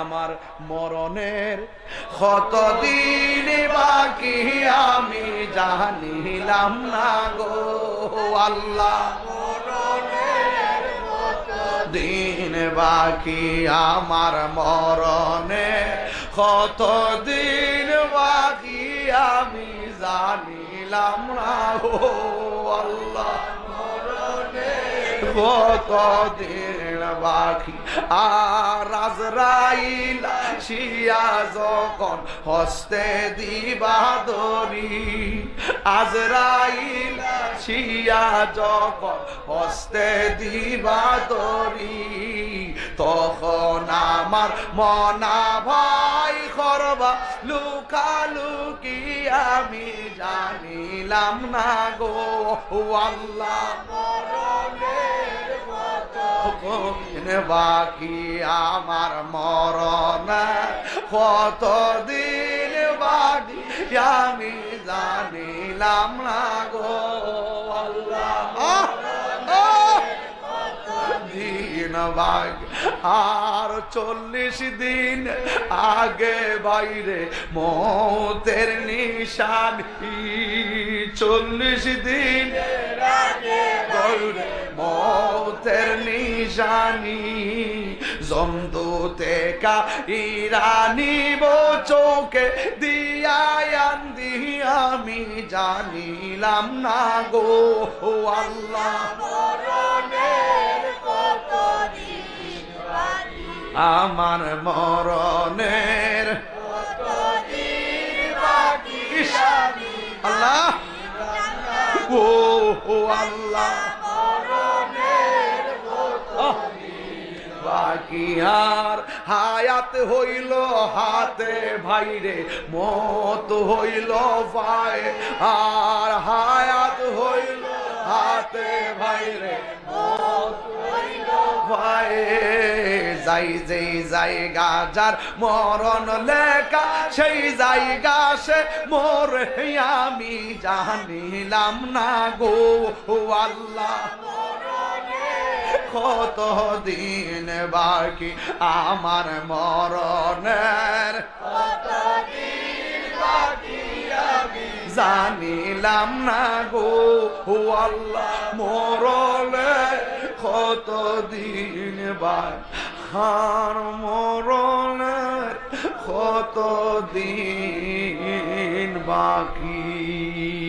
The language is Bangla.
আমার মরণের কতদিন বাকি আমি জানিলাম না গো আল্লাহ। দিন বাকি আমার মরণে কতদিন বাকি আমি জানিলাম না গো আল্লাহ। আর আজরাইল শিয়া যখন হস্তে দিবা দরি আজরাইল শিয়া যখন হস্তে দিবা দরি তখন আমার মনা ভাই করবা লুকালুকি আমি জানিলাম না গো। আল্লাহ বাকি আমার মরণ। কতদিন বাকি আমি জানিলাম না গো। দিন বাগ আর চল্লিশ দিন আগে বাইরে মতের নিশানি। চল্লিশ দিন মতের নিশানি জমদুতে কা ইরানি বো চৌকে দিয়ায়ান্দি আমি জানিলাম না গো আল্লাহ। আমার মরণের আল্লাহ। ও আল্লাহ। বাকি আর হায়াত হইল হাতে ভাইরে, মত হইল পায়ে, আর হায়াত হইল হাতে ভাইরে, মত হইল পায়ে। যাই যেই জায়গা যার মরণ লেখা, সেই জায়গা সে মোর আমি জানিলাম না গো আল্লাহ। কত দিন বাকি আমার মরণের? জানিলাম না গো আল্লাহ মরলে কত দিন হার মরণের? কত দিন বাকি?